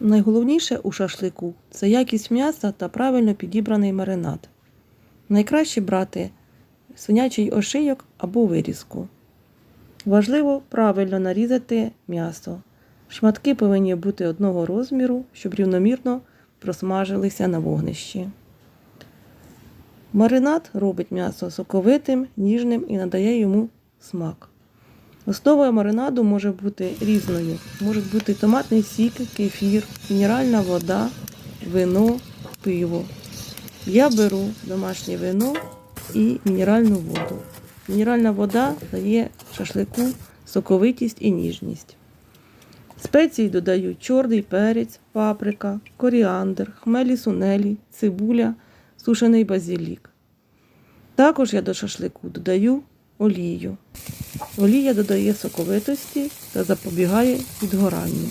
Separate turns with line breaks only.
Найголовніше у шашлику це якість м'яса та правильно підібраний маринад. Найкраще брати свинячий ошийок або вирізку. Важливо правильно нарізати м'ясо. Шматки повинні бути одного розміру, щоб рівномірно просмажилися на вогнищі. Маринад робить м'ясо соковитим, ніжним і надає йому смак. Основою маринаду може бути різною. Можуть бути томатний сік, кефір, мінеральна вода, вино, пиво. Я беру домашнє вино і мінеральну воду. Мінеральна вода дає шашлику соковитість і ніжність. Спеції додають чорний перець, паприка, коріандр, хмелі сунелі, цибуля, сушений базилік. Також я до шашлику додаю олію. Олія додає соковитості та запобігає відгоранню.